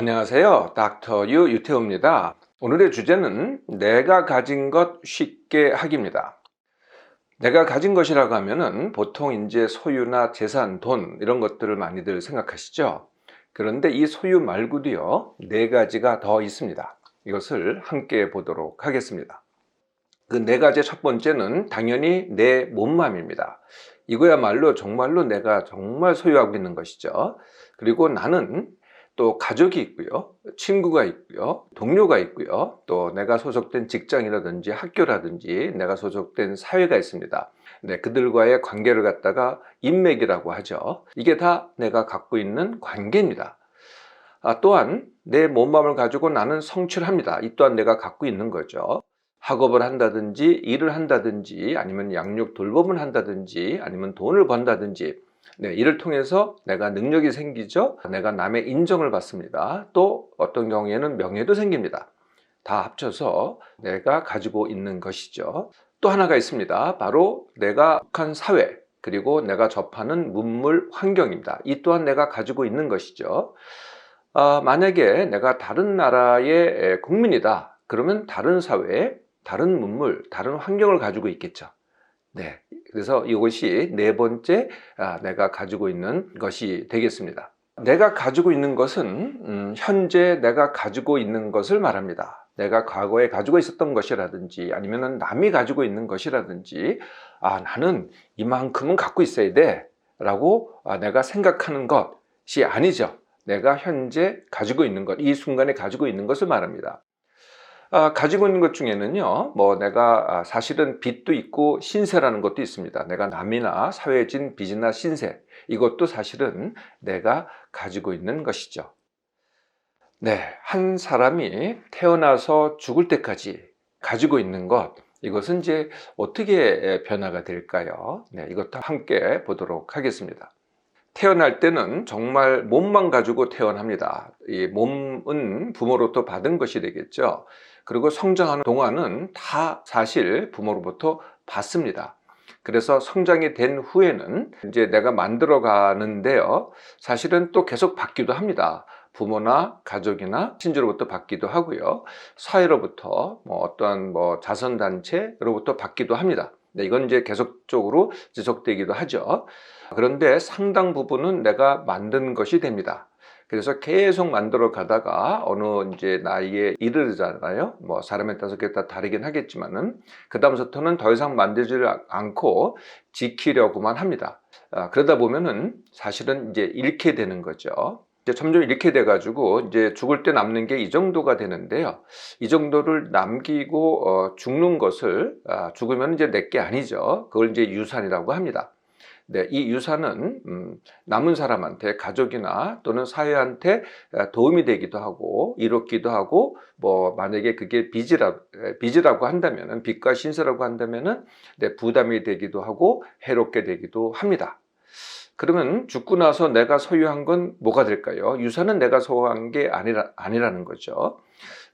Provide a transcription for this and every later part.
안녕하세요. 닥터 유 유태호입니다. 오늘의 주제는 내가 가진 것 쉽게 하기입니다. 내가 가진 것이라고 하면은 보통 이제 소유나 재산, 돈 이런 것들을 많이들 생각하시죠. 그런데 이 소유 말고도요, 네 가지가 더 있습니다. 이것을 함께 보도록 하겠습니다. 그 네 가지 첫 번째는 당연히 내 몸맘입니다. 이거야말로 정말로 내가 정말 소유하고 있는 것이죠. 그리고 나는 또 가족이 있고요, 친구가 있고요, 동료가 있고요, 또 내가 소속된 직장이라든지 학교라든지 내가 소속된 사회가 있습니다. 네, 그들과의 관계를 갖다가 인맥이라고 하죠. 이게 다 내가 갖고 있는 관계입니다. 아, 또한 내 몸맘을 가지고 나는 성취합니다. 이 또한 내가 갖고 있는 거죠. 학업을 한다든지 일을 한다든지 아니면 양육 돌봄을 한다든지 아니면 돈을 번다든지 네, 이를 통해서 내가 능력이 생기죠. 내가 남의 인정을 받습니다. 또 어떤 경우에는 명예도 생깁니다. 다 합쳐서 내가 가지고 있는 것이죠. 또 하나가 있습니다. 바로 내가 속한 사회, 그리고 내가 접하는 문물 환경입니다. 이 또한 내가 가지고 있는 것이죠. 아, 만약에 내가 다른 나라의 국민이다. 그러면 다른 사회, 다른 문물, 다른 환경을 가지고 있겠죠. 네. 그래서 이것이 네 번째 아, 내가 가지고 있는 것이 되겠습니다. 내가 가지고 있는 것은 음, 현재 내가 가지고 있는 것을 말합니다. 내가 과거에 가지고 있었던 것이라든지 아니면 남이 가지고 있는 것이라든지 아 나는 이만큼은 갖고 있어야 돼 라고 아, 내가 생각하는 것이 아니죠. 내가 현재 가지고 있는 것, 이 순간에 가지고 있는 것을 말합니다. 아, 가지고 있는 것 중에는요, 뭐 내가 아, 사실은 빚도 있고 신세라는 것도 있습니다. 내가 남이나 사회에 진 빚이나 신세, 이것도 사실은 내가 가지고 있는 것이죠. 네, 한 사람이 태어나서 죽을 때까지 가지고 있는 것, 이것은 이제 어떻게 변화가 될까요? 네, 이것도 함께 보도록 하겠습니다. 태어날 때는 정말 몸만 가지고 태어납니다. 이 몸은 부모로부터 받은 것이 되겠죠. 그리고 성장하는 동안은 다 사실 부모로부터 받습니다. 그래서 성장이 된 후에는 이제 내가 만들어 가는데요. 사실은 또 계속 받기도 합니다. 부모나 가족이나 친지로부터 받기도 하고요. 사회로부터 뭐 어떠한 뭐 자선단체로부터 받기도 합니다. 네, 이건 이제 계속적으로 지속되기도 하죠. 그런데 상당 부분은 내가 만든 것이 됩니다. 그래서 계속 만들어 가다가 어느 이제 나이에 이르잖아요. 뭐 사람에 따라서 그게 다 다르긴 하겠지만은 그 다음부터는 더 이상 만들지를 않고 지키려고만 합니다. 아, 그러다 보면은 사실은 이제 잃게 되는 거죠. 이제 점점 이렇게 돼가지고 이제 죽을 때 남는 게 이 정도가 되는데요. 이 정도를 남기고 어, 죽는 것을 아, 죽으면 이제 내게 아니죠. 그걸 이제 유산이라고 합니다. 네, 이 유산은 음, 남은 사람한테 가족이나 또는 사회한테 아, 도움이 되기도 하고 이롭기도 하고 뭐 만약에 그게 빚이라 빚이라고 한다면은 빚과 신세라고 한다면은 네, 부담이 되기도 하고 해롭게 되기도 합니다. 그러면 죽고 나서 내가 소유한 건 뭐가 될까요? 유산은 내가 소유한 게 아니라, 아니라는 거죠.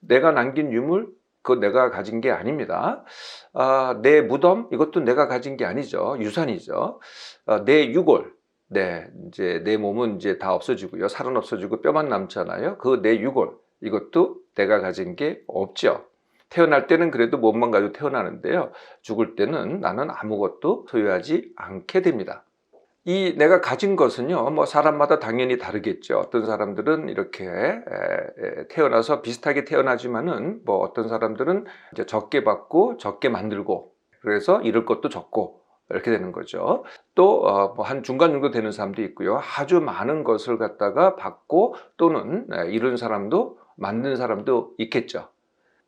내가 남긴 유물, 그거 내가 가진 게 아닙니다. 아, 내 무덤, 이것도 내가 가진 게 아니죠. 유산이죠. 아, 내 유골, 네, 이제 내 몸은 이제 다 없어지고요. 살은 없어지고 뼈만 남잖아요. 그 내 유골, 이것도 내가 가진 게 없죠. 태어날 때는 그래도 몸만 가지고 태어나는데요. 죽을 때는 나는 아무것도 소유하지 않게 됩니다. 이 내가 가진 것은요, 뭐 사람마다 당연히 다르겠죠. 어떤 사람들은 이렇게 태어나서 비슷하게 태어나지만은 뭐 어떤 사람들은 이제 적게 받고 적게 만들고 그래서 잃을 것도 적고 이렇게 되는 거죠. 또한 어, 뭐 중간 정도 되는 사람도 있고요. 아주 많은 것을 갖다가 받고 또는 잃은 사람도 만든 사람도 있겠죠.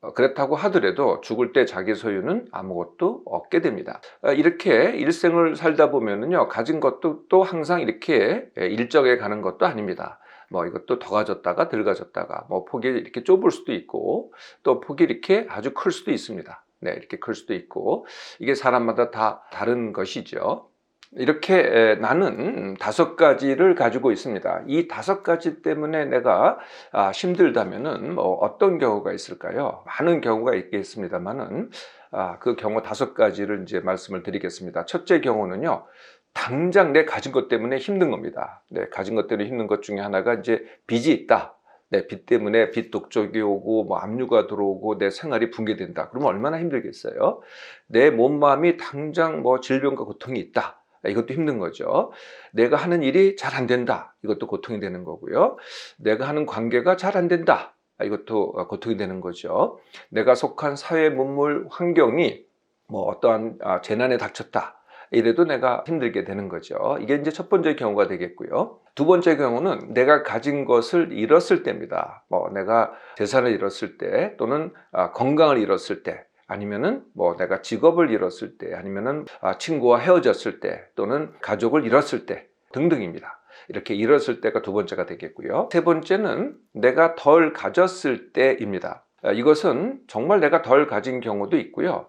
어, 그렇다고 하더라도 죽을 때 자기 소유는 아무것도 없게 됩니다. 어, 이렇게 일생을 살다 보면은요, 가진 것도 또 항상 이렇게 예, 일정에 가는 것도 아닙니다. 뭐 이것도 더 가졌다가 덜 가졌다가 뭐 폭이 이렇게 좁을 수도 있고 또 폭이 이렇게 아주 클 수도 있습니다. 네, 이렇게 클 수도 있고 이게 사람마다 다 다른 것이죠. 이렇게 나는 다섯 가지를 가지고 있습니다. 이 다섯 가지 때문에 내가 아, 힘들다면은 뭐 어떤 경우가 있을까요? 많은 경우가 있겠습니다만은 아, 그 경우 다섯 가지를 이제 말씀을 드리겠습니다. 첫째 경우는요. 당장 내 가진 것 때문에 힘든 겁니다. 네, 가진 것 때문에 힘든 것 중에 하나가 이제 빚이 있다. 내빚 때문에 빚 독촉이 오고 뭐 압류가 들어오고 내 생활이 붕괴된다. 그러면 얼마나 힘들겠어요? 내 몸 마음이 당장 뭐 질병과 고통이 있다. 이것도 힘든 거죠. 내가 하는 일이 잘 안 된다. 이것도 고통이 되는 거고요. 내가 하는 관계가 잘 안 된다. 이것도 고통이 되는 거죠. 내가 속한 사회 문물 환경이 뭐 어떠한 아, 재난에 닥쳤다. 이래도 내가 힘들게 되는 거죠. 이게 이제 첫 번째 경우가 되겠고요. 두 번째 경우는 내가 가진 것을 잃었을 때입니다. 뭐 내가 재산을 잃었을 때 또는 아, 건강을 잃었을 때 아니면은 뭐 내가 직업을 잃었을 때 아니면은 아, 친구와 헤어졌을 때 또는 가족을 잃었을 때 등등입니다. 이렇게 잃었을 때가 두 번째가 되겠고요. 세 번째는 내가 덜 가졌을 때입니다. 아, 이것은 정말 내가 덜 가진 경우도 있고요.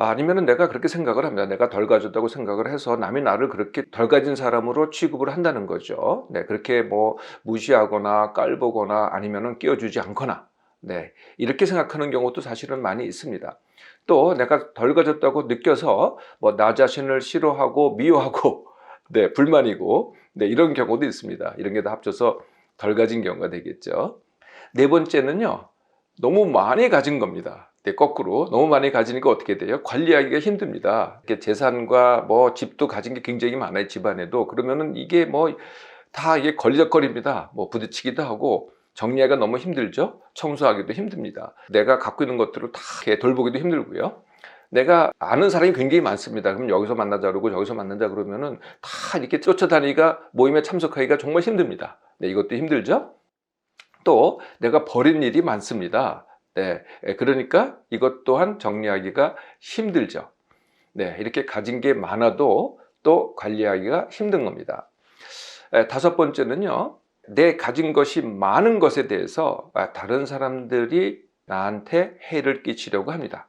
아니면은 내가 그렇게 생각을 합니다. 내가 덜 가졌다고 생각을 해서 남이 나를 그렇게 덜 가진 사람으로 취급을 한다는 거죠. 네, 그렇게 뭐 무시하거나 깔보거나 아니면은 끼워주지 않거나 네, 이렇게 생각하는 경우도 사실은 많이 있습니다. 또 내가 덜 가졌다고 느껴서 뭐 나 자신을 싫어하고 미워하고 네, 불만이고 네, 이런 경우도 있습니다. 이런 게 다 합쳐서 덜 가진 경우가 되겠죠. 네 번째는요. 너무 많이 가진 겁니다. 네, 거꾸로 너무 많이 가지니까 어떻게 돼요? 관리하기가 힘듭니다. 재산과 뭐 집도 가진 게 굉장히 많아요. 집안에도 그러면은 이게 뭐 다 이게 걸리적거립니다. 뭐 부딪히기도 하고 정리하기가 너무 힘들죠. 청소하기도 힘듭니다. 내가 갖고 있는 것들을 다 돌보기도 힘들고요. 내가 아는 사람이 굉장히 많습니다. 그럼 여기서 만나자 그러고 여기서 만나자 그러면은 다 이렇게 쫓아다니기가 모임에 참석하기가 정말 힘듭니다. 네, 이것도 힘들죠. 또 내가 버린 일이 많습니다. 네, 예, 그러니까 이것 또한 정리하기가 힘들죠. 네, 이렇게 가진 게 많아도 또 관리하기가 힘든 겁니다. 예, 다섯 번째는요, 내 가진 것이 많은 것에 대해서 아, 다른 사람들이 나한테 해를 끼치려고 합니다.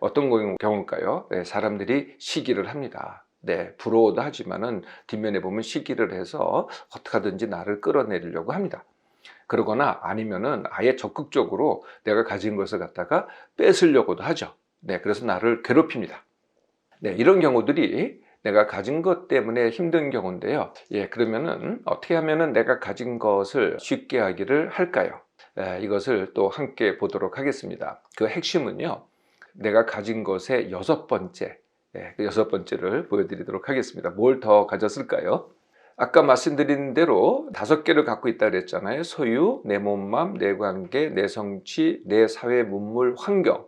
어떤 경우일까요? 네, 사람들이 시기를 합니다. 네, 부러워도 하지만은 뒷면에 보면 시기를 해서 어떻게 하든지 나를 끌어내리려고 합니다. 그러거나 아니면은 아예 적극적으로 내가 가진 것을 갖다가 뺏으려고도 하죠. 네, 그래서 나를 괴롭힙니다. 네, 이런 경우들이 내가 가진 것 때문에 힘든 경우인데요. 예, 그러면은 어떻게 하면은 내가 가진 것을 쉽게 하기를 할까요? 예, 이것을 또 함께 보도록 하겠습니다. 그 핵심은요, 내가 가진 것의 여섯 번째, 예, 그 여섯 번째를 보여드리도록 하겠습니다. 뭘 더 가졌을까요? 아까 말씀드린 대로 다섯 개를 갖고 있다 그랬잖아요. 소유, 내 몸맘, 내 관계, 내 성취, 내 사회 문물, 환경.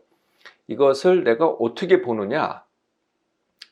이것을 내가 어떻게 보느냐?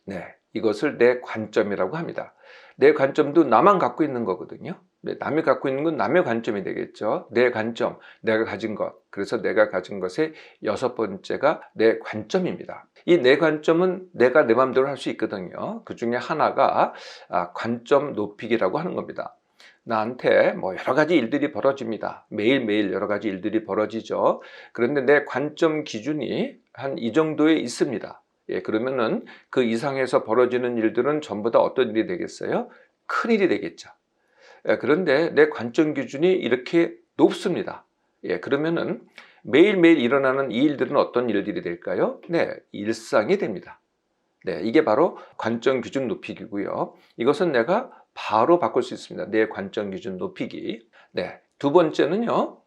네, 이것을 내 관점이라고 합니다. 내 관점도 나만 갖고 있는 거거든요. 네, 남이 갖고 있는 건 남의 관점이 되겠죠. 내 관점, 내가 가진 것. 그래서 내가 가진 것의 여섯 번째가 내 관점입니다. 이 내 관점은 내가 내 마음대로 할 수 있거든요. 그 중에 하나가 아, 관점 높이기라고 하는 겁니다. 나한테 뭐 여러 가지 일들이 벌어집니다. 매일매일 여러 가지 일들이 벌어지죠. 그런데 내 관점 기준이 한 이 정도에 있습니다. 예, 그러면은 그 이상에서 벌어지는 일들은 전부 다 어떤 일이 되겠어요? 큰 일이 되겠죠. 예, 그런데 내 관점 기준이 이렇게 높습니다. 예, 그러면은 매일매일 일어나는 이 일들은 어떤 일들이 될까요? 네, 일상이 됩니다. 네, 이게 바로 관점 기준 높이기고요. 이것은 내가 바로 바꿀 수 있습니다. 내 관점 기준 높이기. 네, 두 번째는요.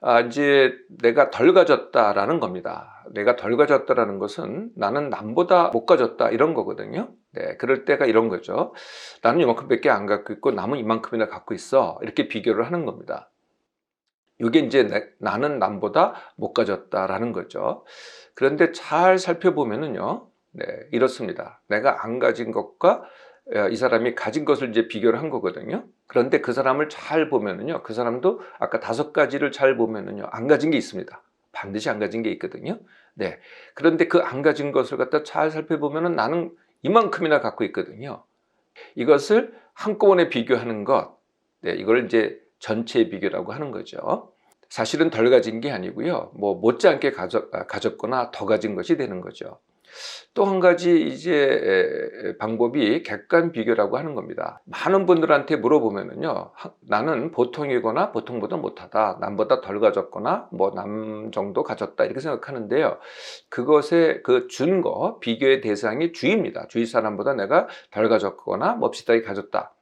아, 이제 내가 덜 가졌다라는 겁니다. 내가 덜 가졌다라는 것은 나는 남보다 못 가졌다 이런 거거든요. 네, 그럴 때가 이런 거죠. 나는 이만큼밖에 안 갖고 있고 남은 이만큼이나 갖고 있어. 이렇게 비교를 하는 겁니다. 이게 이제 내, 나는 남보다 못 가졌다라는 거죠. 그런데 잘 살펴보면은요, 네, 이렇습니다. 내가 안 가진 것과 어, 이 사람이 가진 것을 이제 비교를 한 거거든요. 그런데 그 사람을 잘 보면은요, 그 사람도 아까 다섯 가지를 잘 보면은요, 안 가진 게 있습니다. 반드시 안 가진 게 있거든요. 네. 그런데 그 안 가진 것을 갖다 잘 살펴보면은 나는 이만큼이나 갖고 있거든요. 이것을 한꺼번에 비교하는 것, 네, 이걸 이제 전체 비교라고 하는 거죠. 사실은 덜 가진 게 아니고요. 뭐 못지않게 가졌, 아, 가졌거나 더 가진 것이 되는 거죠. 또 한 가지 이제 방법이 객관 비교라고 하는 겁니다. 많은 분들한테 물어보면은요, 나는 보통이거나 보통보다 못하다, 남보다 덜 가졌거나 뭐 남 정도 가졌다 이렇게 생각하는데요. 그것에 그 준거 비교의 대상이 주입니다. 주위 사람보다 내가 덜 가졌거나 뭐 비슷하게 가졌다.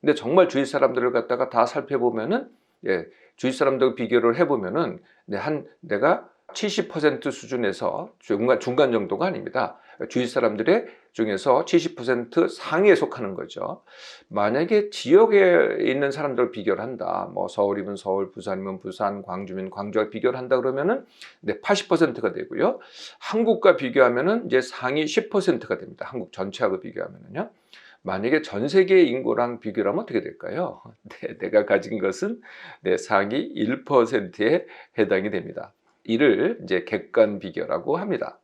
근데 정말 주위 사람들을 갖다가 다 살펴보면은 예, 주위 사람들 비교를 해보면은 네, 한 내가 70% 수준에서 중간, 중간 정도가 아닙니다. 주위 사람들의 중에서 70% 상위에 속하는 거죠. 만약에 지역에 있는 사람들을 비교를 한다. 뭐 서울이면 서울, 부산이면 부산, 광주면 광주와 비교를 한다 그러면은 네, 80%가 되고요. 한국과 비교하면은 이제 상위 10%가 됩니다. 한국 전체하고 비교하면은요. 만약에 전 세계 인구랑 비교를 하면 어떻게 될까요? 네, 내가 가진 것은 네, 상위 1%에 해당이 됩니다. 이를 이제 객관 비교라고 합니다.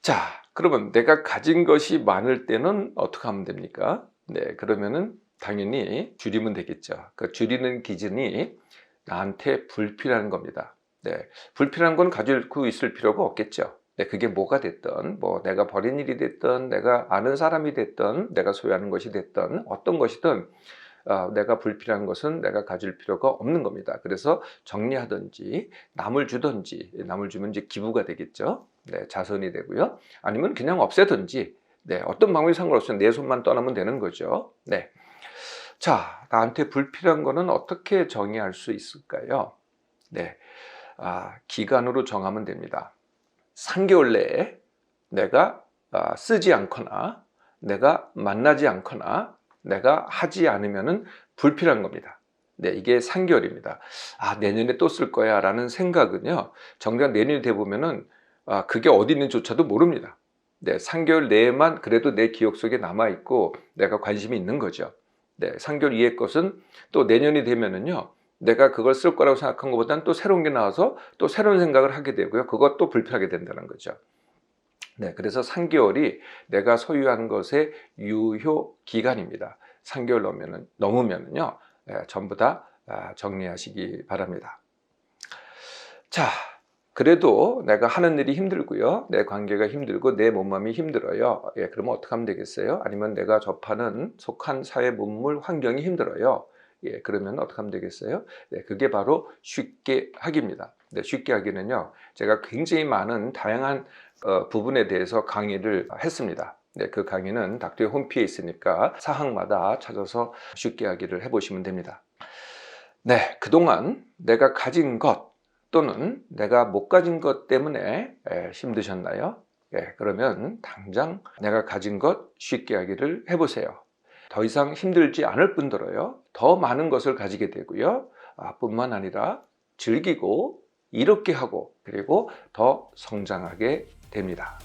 자, 그러면 내가 가진 것이 많을 때는 어떻게 하면 됩니까? 네, 그러면은 당연히 줄이면 되겠죠. 그 줄이는 기준이 나한테 불필요한 겁니다. 네, 불필요한 건 가지고 있을 필요가 없겠죠. 네, 그게 뭐가 됐든, 뭐 내가 버린 일이 됐든, 내가 아는 사람이 됐든, 내가 소유하는 것이 됐든, 어떤 것이든, 어, 내가 불필요한 것은 내가 가질 필요가 없는 겁니다. 그래서 정리하든지, 남을 주든지, 남을 주면 이제 기부가 되겠죠. 네, 자선이 되고요. 아니면 그냥 없애든지, 네, 어떤 방법이 상관없어요. 내 손만 떠나면 되는 거죠. 네. 자, 나한테 불필요한 거는 어떻게 정의할 수 있을까요? 네. 아, 기간으로 정하면 됩니다. 3개월 내에 내가 아, 쓰지 않거나 내가 만나지 않거나 내가 하지 않으면은 불필요한 겁니다. 네, 이게 3개월입니다. 아, 내년에 또 쓸 거야 라는 생각은요, 정작 내년이 돼 보면은 아, 그게 어디 있는지조차도 모릅니다. 네, 3개월 내에만 그래도 내 기억 속에 남아 있고 내가 관심이 있는 거죠. 네, 3개월 이의 것은 또 내년이 되면은요, 내가 그걸 쓸 거라고 생각한 것보다는 또 새로운 게 나와서 또 새로운 생각을 하게 되고요. 그것도 불필요하게 된다는 거죠. 네, 그래서 3개월이 내가 소유한 것의 유효 기간입니다. 3개월 넘으면은, 넘으면은요, 네, 전부 다 아, 정리하시기 바랍니다. 자, 그래도 내가 하는 일이 힘들고요. 내 관계가 힘들고 내 몸맘이 힘들어요. 예, 그러면 어떻게 하면 되겠어요? 아니면 내가 접하는 속한 사회 문물 환경이 힘들어요. 예, 그러면 어떻게 하면 되겠어요? 네, 그게 바로 쉽게 하기입니다. 네, 쉽게 하기는요, 제가 굉장히 많은 다양한 어, 부분에 대해서 강의를 했습니다. 네, 그 강의는 닥터의 홈피에 있으니까 사항마다 찾아서 쉽게 하기를 해보시면 됩니다. 네, 그동안 내가 가진 것 또는 내가 못 가진 것 때문에 에, 힘드셨나요? 예, 그러면 당장 내가 가진 것 쉽게 하기를 해보세요. 더 이상 힘들지 않을 뿐더러요. 더 많은 것을 가지게 되고요. 아, 뿐만 아니라 즐기고 이롭게 하고 그리고 더 성장하게 됩니다.